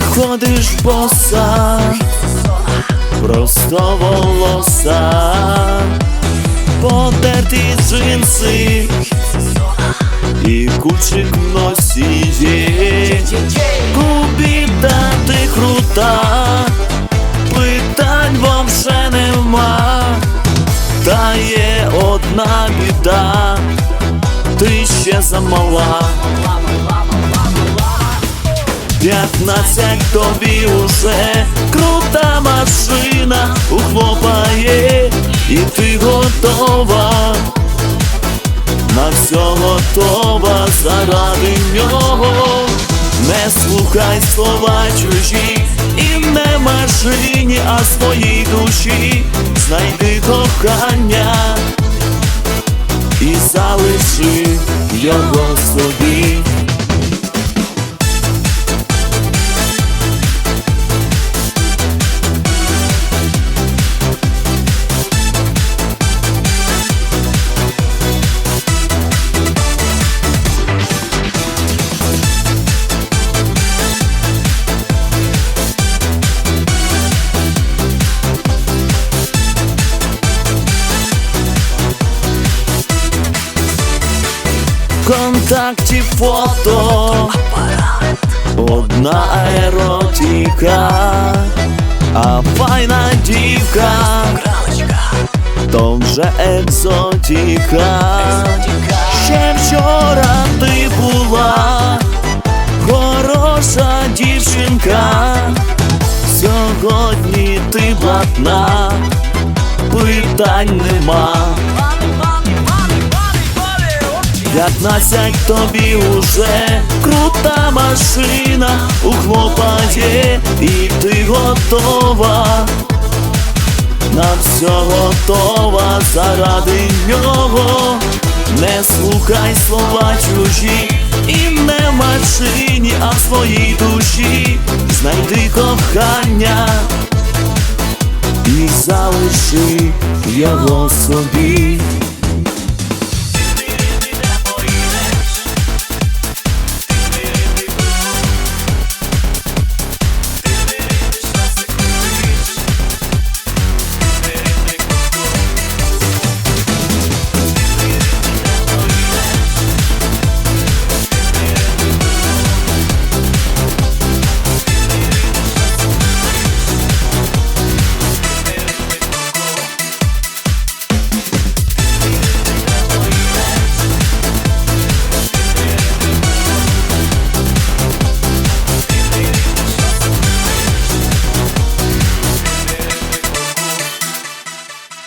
ходиш боса, просто волоса, потерті джинси і кучик в носі є. Кубіта, ти крута, питань вам вже нема, та є одна біда, ти ще замала. П'ятнадцять тобі уже. Крута машина ухлопає, і ти готова, на все готова заради нього. Не слухай слова чужі, і не машині, а своїй душі, знайди кохання. І залиши його собі. контакті фото, одна еротика, а файна дівка, то вже екзотика. Ще вчора ти була хороша дівчинка, сьогодні ти блатна, питань нема. П'ятнадцять тобі уже. Крута машина у ухлопає, і ти готова, на все готова заради нього. Не слухай слова чужі, і не машині, а в своїй душі. Знайди кохання. І залиши його собі.